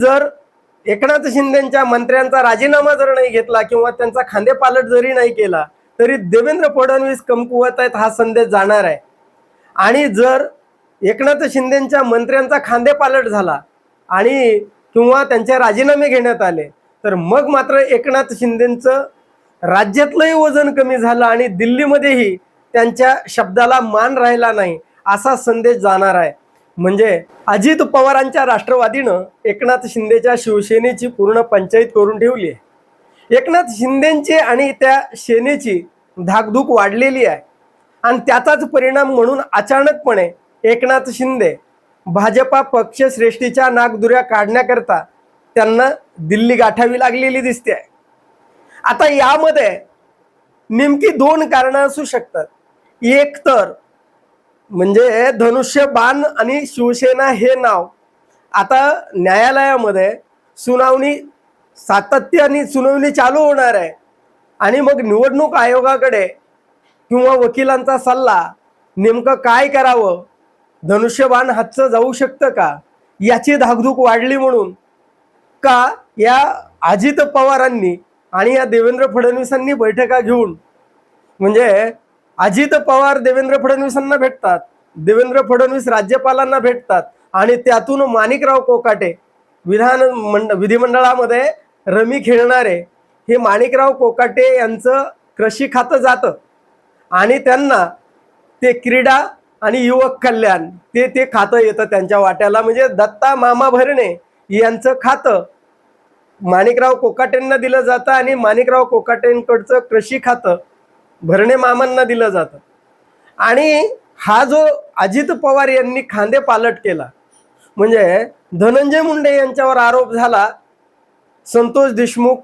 जर एकनाथ शिंदेच्या मंत्र्यांचा राजीनामा जर नाही घेतला किंवा त्यांचा खांदेपालट जरी नाही केला तरी देवेंद्र फडणवीस कमकुवत आहेत हा संदेश जाणार आहे. आणि जर एकनाथ शिंदेच्या मंत्र्यांचा खांदेपालट झाला आणि किंवा त्यांचे राजीनामे घेण्यात आले तर मग मात्र एकनाथ शिंदेचं राज्यातलंही वजन कमी झालं आणि दिल्लीमध्येही त्यांच्या शब्दाला मान राहिला नाही असा संदेश जाणार आहे. म्हणजे अजित पवारांच्या राष्ट्रवादीनं एकनाथ शिंदेच्या शिवसेनेची पूर्ण पंचायत करून ठेवली आहे. एकनाथ शिंदेची आणि त्या सेनेची धाकधूक वाढलेली आहे. आणि त्याचाच परिणाम म्हणून अचानकपणे एकनाथ शिंदे भाजपा पक्षश्रेष्ठीच्या नागदुऱ्या काढण्याकरता त्यांना दिल्ली गाठावी लागलेली दिसते आहे. आता यामध्ये नेमकी दोन कारणं असू शकतात. एक तर म्हणजे धनुष्यबाण आणि शिवसेना हे नाव आता न्यायालयामध्ये सुनावणी सातत्याने सुनावणी चालू होणार आहे. आणि मग निवडणूक आयोगाकडे किंवा वकिलांचा सल्ला नेमकं काय करावं? धनुष्यबाण हातचं जाऊ शकतं का? याची धाकधूक वाढली म्हणून का या अजित पवारांनी आणि या देवेंद्र फडणवीसांनी बैठका घेऊन म्हणजे अजित पवार देवेंद्र फडणवीसांना भेटतात. देवेंद्र फडणवीस राज्यपालांना भेटतात. आणि त्यातून माणिकराव कोकाटे विधान मंड विधिमंडळामध्ये रमी खेळणारे हे माणिकराव कोकाटे यांचं कृषी खातं जातं. आणि त्यांना ते क्रीडा आणि युवक कल्याण ते ते खातं येतं त्यांच्या वाट्याला. म्हणजे दत्ता मामा भरणे यांचं खातं माणिकराव कोकाटेंना दिलं जातं आणि माणिकराव कोकाटेंकडचं कृषी खातं भरणे मामांना दिलं जातं. आणि हा जो अजित पवार यांनी खांदे पालट केला म्हणजे धनंजय मुंडे यांच्यावर आरोप झाला संतोष देशमुख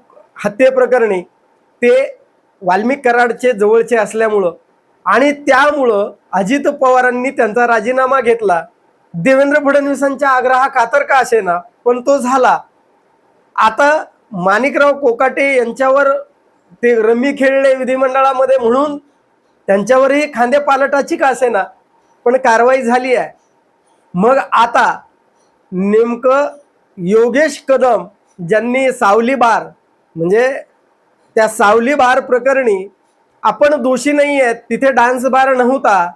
हत्येप्रकरणी ते वाल्मिक कराडचे जवळचे असल्यामुळं आणि त्यामुळं अजित पवारांनी त्यांचा राजीनामा घेतला. देवेंद्र फडणवीसांच्या आग्रहा कातर का असेना पण तो झाला. आता माणिकराव कोकाटे यांच्यावर ते रमी खेळले विधिमंडळामध्ये म्हणून त्यांच्यावरही खांदे पालटाची का असेना पण कारवाई झाली आहे. मग आता नेमकं योगेश कदम ज्यांनी सावली बार म्हणजे त्या सावली बार प्रकरणी आपण दोषी नाही आहेत तिथे डान्स बार नव्हता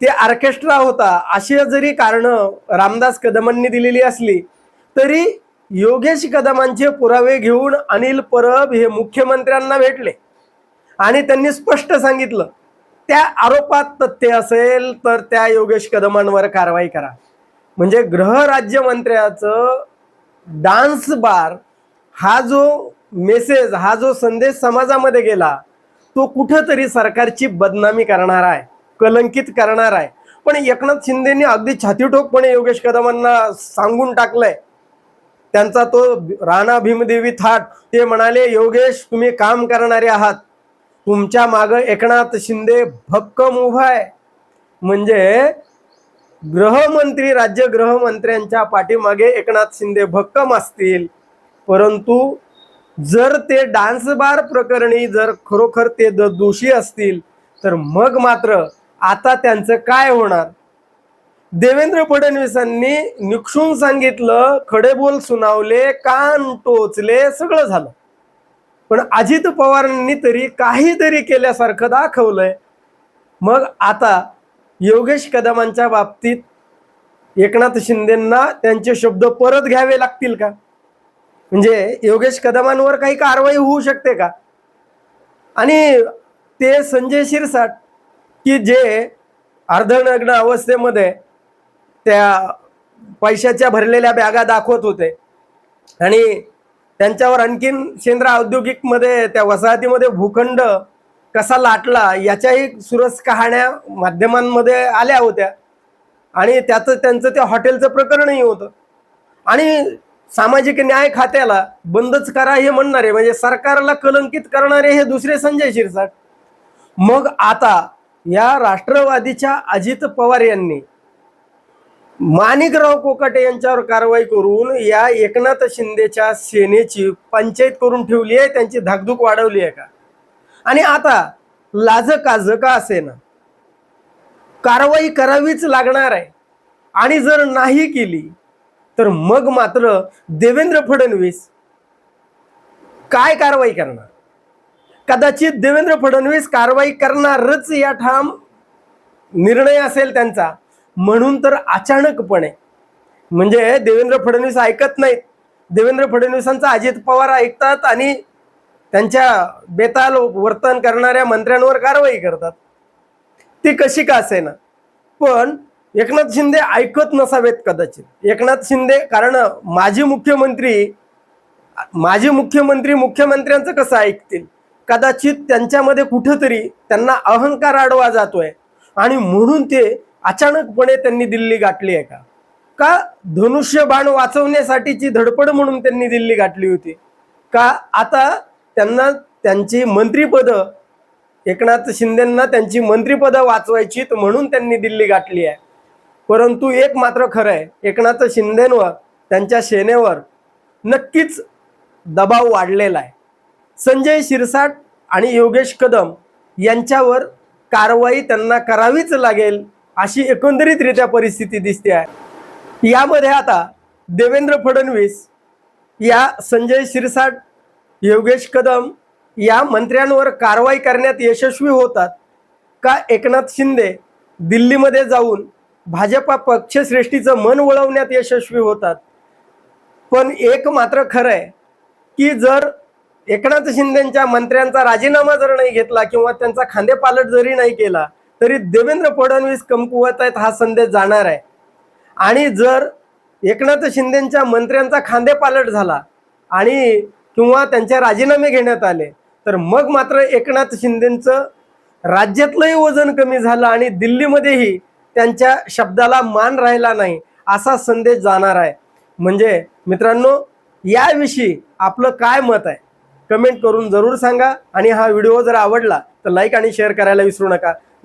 ते ऑर्केस्ट्रा होता अशी जरी कारणं रामदास कदमांनी दिलेली असली तरी योगेश कदमांचे पुरावे घेऊन अनिल परब हे मुख्यमंत्र्यांना भेटले. आणि त्यांनी स्पष्ट सांगितलं त्या आरोपात तथ्य असेल तर त्या योगेश कदमांवर कारवाई करा. म्हणजे गृहराज्यमंत्र्याचं डान्स बार हा जो मेसेज हा जो संदेश समाजामध्ये गेला तो कुठंतरी सरकारची बदनामी करणार आहे कलंकित करणार आहे. पण एकनाथ शिंदेनी अगदी छातीठोकपणे योगेश कदमांना सांगून टाकलंय त्यांचा तो राणा भीमदेवी थाट ते म्हणाले योगेश तुम्ही काम करणारे आहात. तुमच्या माग एकनाथ शिंदे भक्कम उभा आहे. म्हणजे गृहमंत्री राज्य गृहमंत्र्यांच्या पाठीमागे एकनाथ शिंदे भक्कम असतील. परंतु जर ते डान्स बार प्रकरणी जर खरोखर ते द- दोषी असतील तर मग मात्र आता त्यांचं काय होणार? देवेंद्र फडणवीसांनी निक्षून सांगितलं खडे बोल सुनावले कान टोचले सगळं झालं. पण अजित पवारांनी तरी काहीतरी केल्यासारखं दाखवलंय. मग आता योगेश कदमांच्या बाबतीत एकनाथ शिंदेंना त्यांचे शब्द परत घ्यावे लागतील का? म्हणजे योगेश कदमांवर काही कारवाई होऊ शकते का? आणि ते संजय शिरसाट की जे अर्धनग्न अवस्थेमध्ये त्या पैशाच्या भरलेल्या बॅगा दाखवत होते. आणि त्यांच्यावर आणखीन शेंद्रा औद्योगिकमध्ये त्या वसाहतीमध्ये भूखंड कसा लाटला याच्याही सुरस कहाण्या माध्यमांमध्ये आल्या होत्या. आणि त्याचं त्यांचं त्या हॉटेलचं प्रकरणही होतं. आणि सामाजिक न्याय खात्याला बंदच करा हे म्हणणारे म्हणजे सरकारला कलंकित करणारे हे दुसरे संजय शिरसाट. मग आता या राष्ट्रवादीच्या अजित पवार यांनी माणिकराव कोकाटे यांच्यावर कारवाई करून या एकनाथ शिंदेच्या सेनेची पंचायत करून ठेवली आहे त्यांची धाकधूक वाढवली आहे का? आणि आता लाज काज का असे ना कारवाई करावीच लागणार आहे. आणि जर नाही केली तर मग मात्र देवेंद्र फडणवीस काय कारवाई करणार? कदाचित देवेंद्र फडणवीस कारवाई करणारच या ठाम निर्णय असेल त्यांचा. म्हणून तर अचानकपणे म्हणजे देवेंद्र फडणवीस ऐकत नाहीत. देवेंद्र फडणवीसांचा अजित पवार ऐकतात आणि त्यांच्या बेताल वर्तन करणाऱ्या मंत्र्यांवर कारवाई करतात. ती कशी का असेना? पण एकनाथ शिंदे ऐकत नसावेत कदाचित. एकनाथ शिंदे कारण माजी मुख्यमंत्री माजी मुख्यमंत्री मुख्यमंत्र्यांचं कसं ऐकतील? कदाचित त्यांच्यामध्ये कुठंतरी त्यांना अहंकार आडवा जातोय. आणि म्हणून ते अचानकपणे त्यांनी दिल्ली गाठली आहे का? का धनुष्यबाण वाचवण्यासाठीची धडपड म्हणून त्यांनी दिल्ली गाठली होती? का आता त्यांना त्यांची मंत्रीपदं एकनाथ शिंदेंना त्यांची मंत्रीपदं वाचवायचीत म्हणून त्यांनी दिल्ली गाठली आहे? परंतु एक मात्र खरं आहे एकनाथ शिंदेंवर त्यांच्या सेनेवर नक्कीच दबाव वाढलेला आहे. संजय शिरसाट आणि योगेश कदम यांच्यावर कारवाई त्यांना करावीच लागेल अशी एकंदरीतरित्या परिस्थिती दिसते आहे. यामध्ये आता देवेंद्र फडणवीस या संजय शिरसाट योगेश कदम या मंत्र्यांवर कारवाई करण्यात यशस्वी होतात का एकनाथ शिंदे दिल्लीमध्ये जाऊन भाजपा पक्षश्रेष्ठीचं मन वळवण्यात यशस्वी होतात? पण एक मात्र खरं आहे की जर एकनाथ शिंदेच्या मंत्र्यांचा राजीनामा जर नाही घेतला किंवा त्यांचा खांदेपालट जरी नाही केला तरी देवेंद्र फडणवीस कमकुवत आहेत हा संदेश जाणार आहे. आणि जर एकनाथ शिंदेच्या मंत्र्यांचा खांदेपालट झाला आणि किंवा त्यांचे राजीनामे घेण्यात आले तर मग मात्र एकनाथ शिंदेचं राज्यातलंही वजन कमी झालं आणि दिल्लीमध्येही त्यांच्या शब्दाला मान राहिला नाही असा संदेश जाणार आहे. म्हणजे मित्रांनो याविषयी आपलं काय मत आहे? कमेंट करून जरूर सांगा आणि हा व्हिडिओ जर आवडला तर लाईक आणि शेअर करायला विसरू नका.